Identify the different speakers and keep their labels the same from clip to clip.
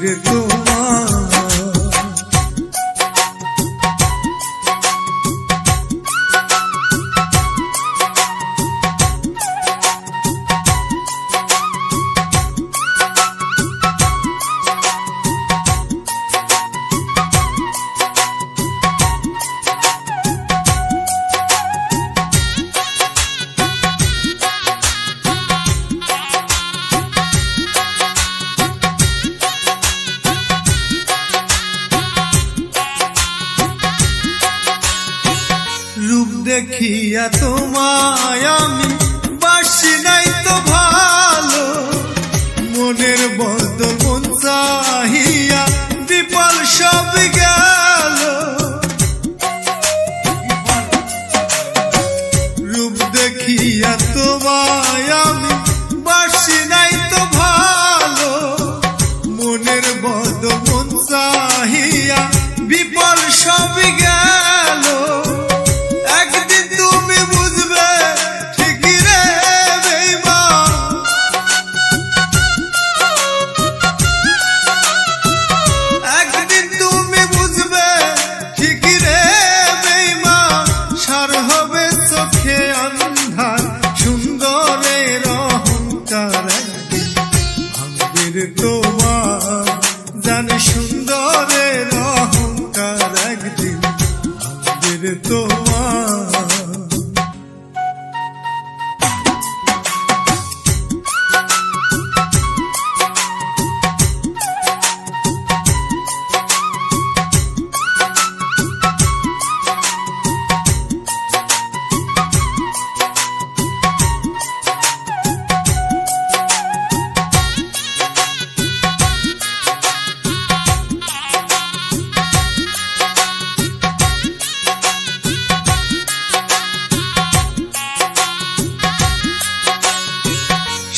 Speaker 1: ফের তোমার দিয়া তোমায় de todo.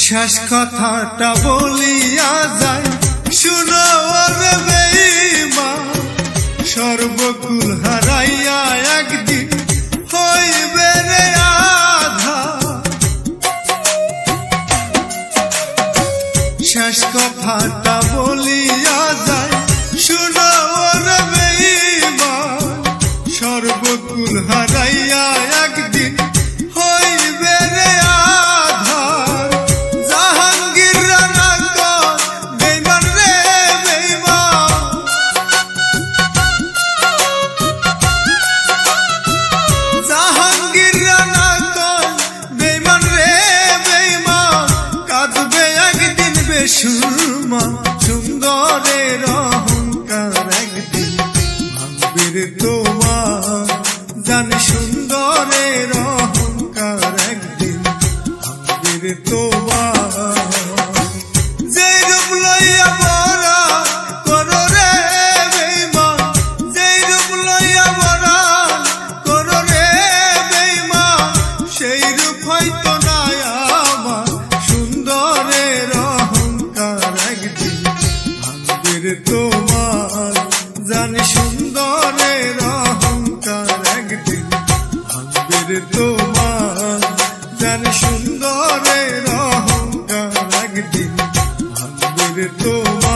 Speaker 1: শেষ কথাটা বলিয়া যায়। শুনো রে সর্বকুল হারাইয়া একদিন হইবে রে আধা। শেষ কথাটা বলিয়া যায়। শুনো রে সর্বকুল হারাইয়া জানি সুন্দরের অহংকার একদিন আমাদের তোবা রে রূপ লইয়া রে সেই রূপ হয়তো নাই তোমার জান সুন্দরের অহংকার একদিন ভাঙবে তোমার।